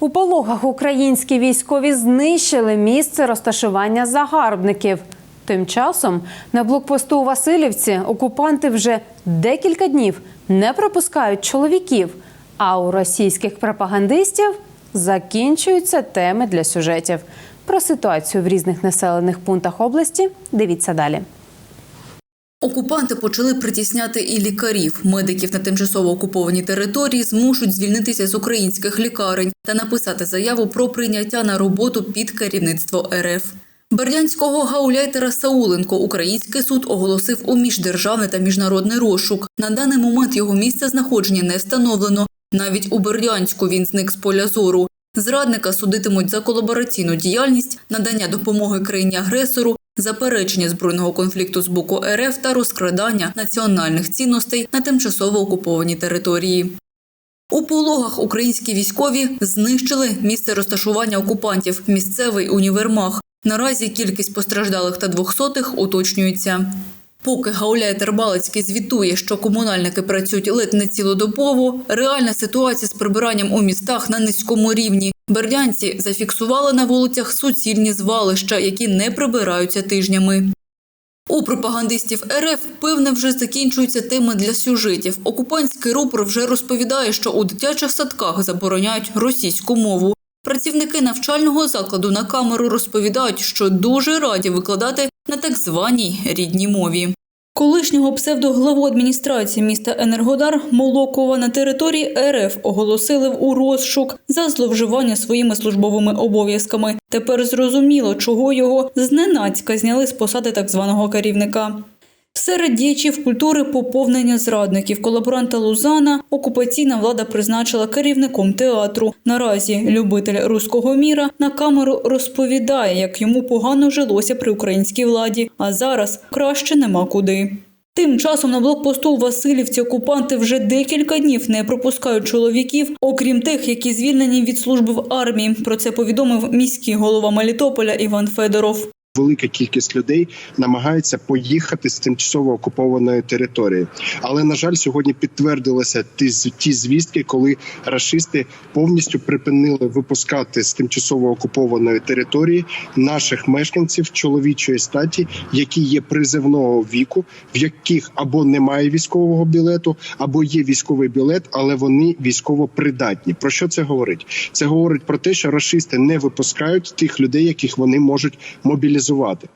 У пологах українські військові знищили місце розташування загарбників. Тим часом на блокпосту у Васильівці окупанти вже декілька днів не пропускають чоловіків. А у російських пропагандистів закінчуються теми для сюжетів. Про ситуацію в різних населених пунктах області дивіться далі. Окупанти почали притісняти і лікарів. Медиків на тимчасово окупованій території змушують звільнитися з українських лікарень та написати заяву про прийняття на роботу під керівництво РФ. Бердянського гауляйтера Сауленко український суд оголосив у міждержавний та міжнародний розшук. На даний момент його місце знаходження не встановлено. Навіть у Бердянську він зник з поля зору. Зрадника судитимуть за колабораційну діяльність, надання допомоги країні-агресору, заперечення збройного конфлікту з боку РФ та розкрадання національних цінностей на тимчасово окупованій території. У пологах українські військові знищили місце розташування окупантів місцевий універмаг. Наразі кількість постраждалих та двохсотих уточнюється. Поки Гауляйтер Балицький звітує, що комунальники працюють ледь не цілодобово, реальна ситуація з прибиранням у містах на низькому рівні. Бердянці зафіксували на вулицях суцільні звалища, які не прибираються тижнями. У пропагандистів РФ певне вже закінчуються теми для сюжетів. Окупантський рупор вже розповідає, що у дитячих садках забороняють російську мову. Працівники навчального закладу на камеру розповідають, що дуже раді викладати на так званій рідній мові. Колишнього псевдоглаву адміністрації міста Енергодар Молокова на території РФ оголосили у розшук за зловживання своїми службовими обов'язками. Тепер зрозуміло, чого його зненацька зняли з посади так званого керівника. Серед діячів культури поповнення зрадників колаборанта Лузана окупаційна влада призначила керівником театру. Наразі любитель руського міра на камеру розповідає, як йому погано жилося при українській владі, а зараз краще нема куди. Тим часом на блокпосту у Васильівці окупанти вже декілька днів не пропускають чоловіків, окрім тих, які звільнені від служби в армії. Про це повідомив міський голова Мелітополя Іван Федоров. Велика кількість людей намагається поїхати з тимчасово окупованої території, але на жаль, сьогодні підтвердилися ті, ті звістки, коли рашисти повністю припинили випускати з тимчасово окупованої території наших мешканців чоловічої статі, які є призивного віку, в яких або немає військового білету, або є військовий білет, але вони військово придатні. Про що це говорить? Це говорить про те, що рашисти не випускають тих людей, яких вони можуть мобілізувати реалізувати.